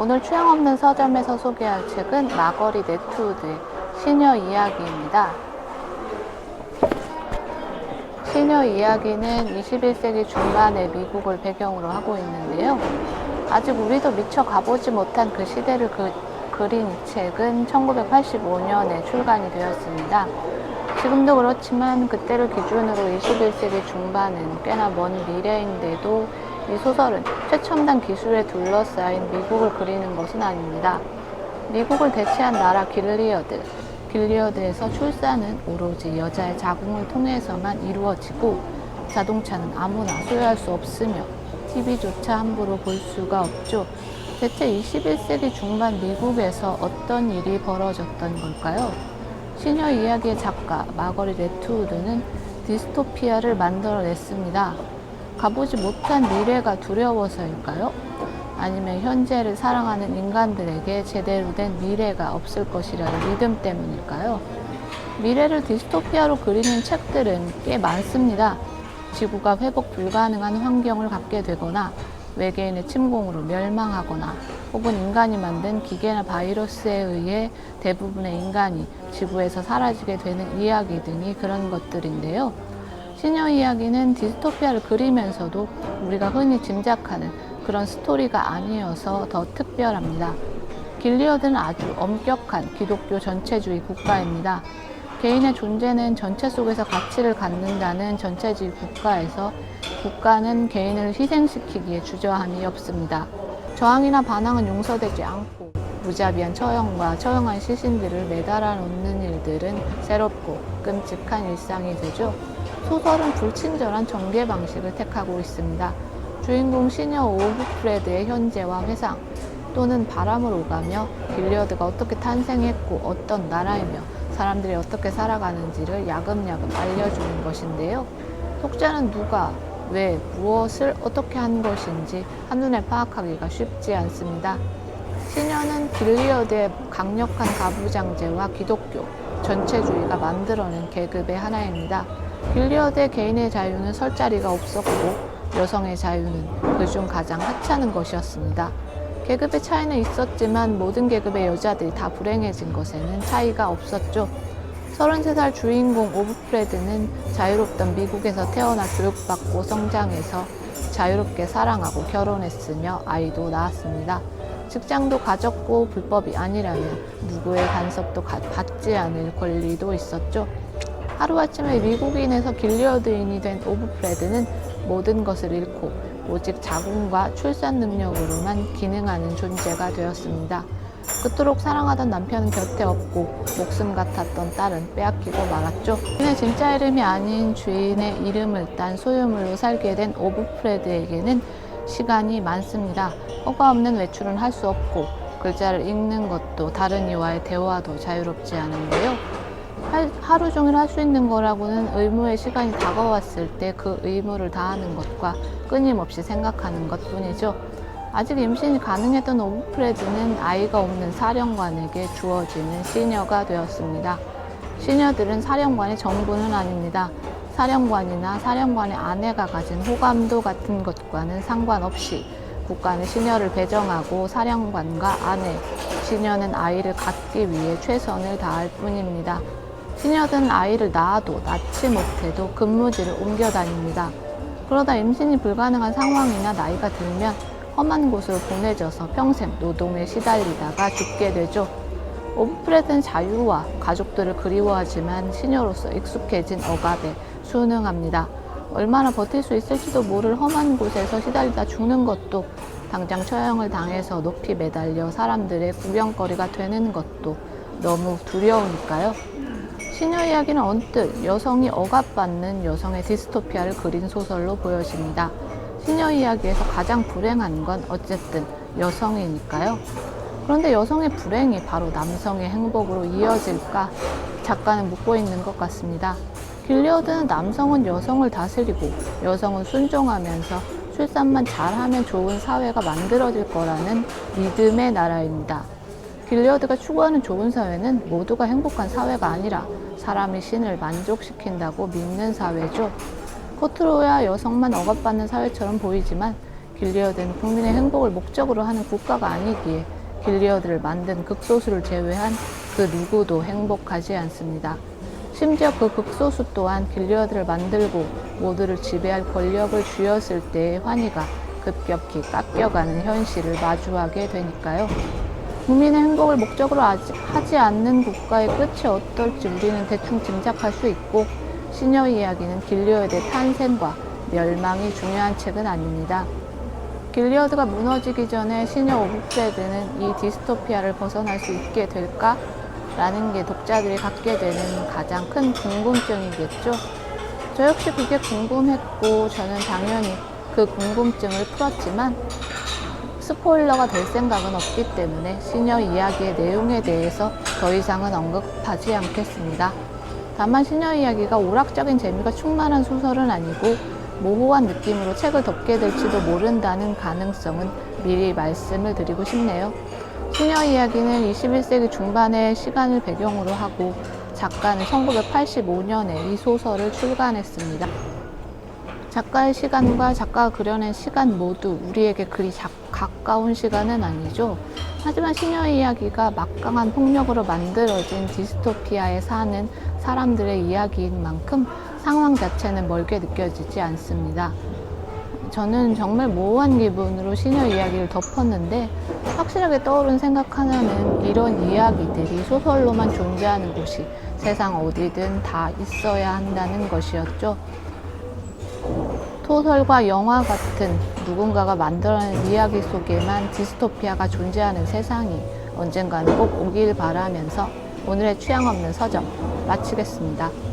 오늘 취향 없는 서점에서 소개할 책은 마거리 네트우드의 시녀 이야기입니다. 시녀 이야기는 21세기 중반의 미국을 배경으로 하고 있는데요. 아직 우리도 미처 가보지 못한 그 시대를 그, 그린 이 책은 1985년에 출간이 되었습니다. 지금도 그렇지만 그때를 기준으로 21세기 중반은 꽤나 먼 미래인데도 이 소설은 최첨단 기술에 둘러싸인 미국을 그리는 것은 아닙니다. 미국을 대체한 나라 길리어드, 길리어드에서 출산은 오로지 여자의 자궁을 통해서만 이루어지고 자동차는 아무나 소유할 수 없으며 TV조차 함부로 볼 수가 없죠. 대체 21세기 중반 미국에서 어떤 일이 벌어졌던 걸까요? 시녀 이야기의 작가 마거리 레트우드는 디스토피아를 만들어냈습니다. 가보지 못한 미래가 두려워서일까요? 아니면 현재를 사랑하는 인간들에게 제대로 된 미래가 없을 것이라는 믿음 때문일까요? 미래를 디스토피아로 그리는 책들은 꽤 많습니다. 지구가 회복 불가능한 환경을 갖게 되거나 외계인의 침공으로 멸망하거나 혹은 인간이 만든 기계나 바이러스에 의해 대부분의 인간이 지구에서 사라지게 되는 이야기 등이 그런 것들인데요. 시녀 이야기는 디스토피아를 그리면서도 우리가 흔히 짐작하는 그런 스토리가 아니어서 더 특별합니다. 길리어드는 아주 엄격한 기독교 전체주의 국가입니다. 개인의 존재는 전체 속에서 가치를 갖는다는 전체주의 국가에서 국가는 개인을 희생시키기에 주저함이 없습니다. 저항이나 반항은 용서되지 않고 무자비한 처형과 처형한 시신들을 매달아 놓는 일들은 새롭고 끔찍한 일상이 되죠. 소설은 불친절한 전개 방식을 택하고 있습니다. 주인공 시녀 오브프레드의 현재와 회상 또는 바람을 오가며 빌리어드가 어떻게 탄생했고 어떤 나라이며 사람들이 어떻게 살아가는지를 야금야금 알려주는 것인데요. 독자는 누가, 왜, 무엇을 어떻게 한 것인지 한눈에 파악하기가 쉽지 않습니다. 시녀는 빌리어드의 강력한 가부장제와 기독교, 전체주의가 만들어낸 계급의 하나입니다. 빌리어드의 개인의 자유는 설 자리가 없었고 여성의 자유는 그중 가장 하찮은 것이었습니다. 계급의 차이는 있었지만 모든 계급의 여자들이 다 불행해진 것에는 차이가 없었죠. 33살 주인공 오브프레드는 자유롭던 미국에서 태어나 교육받고 성장해서 자유롭게 사랑하고 결혼했으며 아이도 낳았습니다. 직장도 가졌고 불법이 아니라면 누구의 간섭도 가- 받지 않을 권리도 있었죠. 하루아침에 미국인에서 길리어드인이 된 오브프레드는 모든 것을 잃고 오직 자궁과 출산 능력으로만 기능하는 존재가 되었습니다. 그토록 사랑하던 남편은 곁에 없고 목숨 같았던 딸은 빼앗기고 말았죠. 주인의 진짜 이름이 아닌 주인의 이름을 딴 소유물로 살게 된 오브프레드에게는 시간이 많습니다. 허가 없는 외출은 할 수 없고 글자를 읽는 것도 다른 이와의 대화도 자유롭지 않은데요. 할- 하루 종일 할 수 있는 거라고는 의무의 시간이 다가왔을 때 그 의무를 다하는 것과 끊임없이 생각하는 것 뿐이죠. 아직 임신이 가능했던 오브프레드는 아이가 없는 사령관에게 주어지는 시녀가 되었습니다. 시녀들은 사령관의 정부는 아닙니다. 사령관이나 사령관의 아내가 가진 호감도 같은 것과는 상관없이 국가는 시녀를 배정하고 사령관과 아내, 시녀는 아이를 갖기 위해 최선을 다할 뿐입니다. 시녀들은 아이를 낳아도 낳지 못해도 근무지를 옮겨 다닙니다. 그러다 임신이 불가능한 상황이나 나이가 들면 험한 곳으로 보내져서 평생 노동에 시달리다가 죽게 되죠. 오브프레드는 자유와 가족들을 그리워하지만 시녀로서 익숙해진 억압에 순응합니다. 얼마나 버틸 수 있을지도 모를 험한 곳에서 시달리다 죽는 것도 당장 처형을 당해서 높이 매달려 사람들의 구경거리가 되는 것도 너무 두려우니까요. 시녀 이야기는 언뜻 여성이 억압받는 여성의 디스토피아를 그린 소설로 보여집니다. 시녀 이야기에서 가장 불행한 건 어쨌든 여성이니까요. 그런데 여성의 불행이 바로 남성의 행복으로 이어질까 작가는 묻고 있는 것 같습니다. 길리어드는 남성은 여성을 다스리고 여성은 순종하면서 출산만 잘하면 좋은 사회가 만들어질 거라는 믿음의 나라입니다. 길리어드가 추구하는 좋은 사회는 모두가 행복한 사회가 아니라 사람이 신을 만족시킨다고 믿는 사회죠. 겉으로야 여성만 억압받는 사회처럼 보이지만 길리어드는 국민의 행복을 목적으로 하는 국가가 아니기에 길리어드를 만든 극소수를 제외한 그 누구도 행복하지 않습니다. 심지어 그 극소수 또한 길리어드를 만들고 모두를 지배할 권력을 쥐었을 때의 환희가 급격히 깎여가는 현실을 마주하게 되니까요. 국민의 행복을 목적으로 하지- 않는 국가의 끝이 어떨지 우리는 대충 짐작할 수 있고 시녀 이야기는 길리어드의 탄생과 멸망이 중요한 책은 아닙니다. 길리어드가 무너지기 전에 시녀 오북세드는 이 디스토피아를 벗어날 수 있게 될까? 라는 게 독자들이 갖게 되는 가장 큰 궁금증이겠죠. 저 역시 그게 궁금했고 저는 당연히 그 궁금증을 풀었지만 스포일러가 될 생각은 없기 때문에 시녀 이야기의 내용에 대해서 더 이상은 언급하지 않겠습니다. 다만 시녀 이야기가 오락적인 재미가 충만한 소설은 아니고 모호한 느낌으로 책을 덮게 될지도 모른다는 가능성은 미리 말씀을 드리고 싶네요. 시녀 이야기는 21세기 중반의 시간을 배경으로 하고 작가는 1985년에 이 소설을 출간했습니다. 작가의 시간과 작가가 그려낸 시간 모두 우리에게 그리 작- 가까운 시간은 아니죠. 하지만 시녀 이야기가 막강한 폭력으로 만들어진 디스토피아에 사는 사람들의 이야기인 만큼 상황 자체는 멀게 느껴지지 않습니다. 저는 정말 모호한 기분으로 시녀 이야기를 덮었는데 확실하게 떠오른 생각 하나는 이런 이야기들이 소설로만 존재하는 곳이 세상 어디든 다 있어야 한다는 것이었죠. 소설과 영화 같은 누군가가 만들어낸 이야기 속에만 디스토피아가 존재하는 세상이 언젠가는 꼭 오길 바라면서 오늘의 취향 없는 서점 마치겠습니다.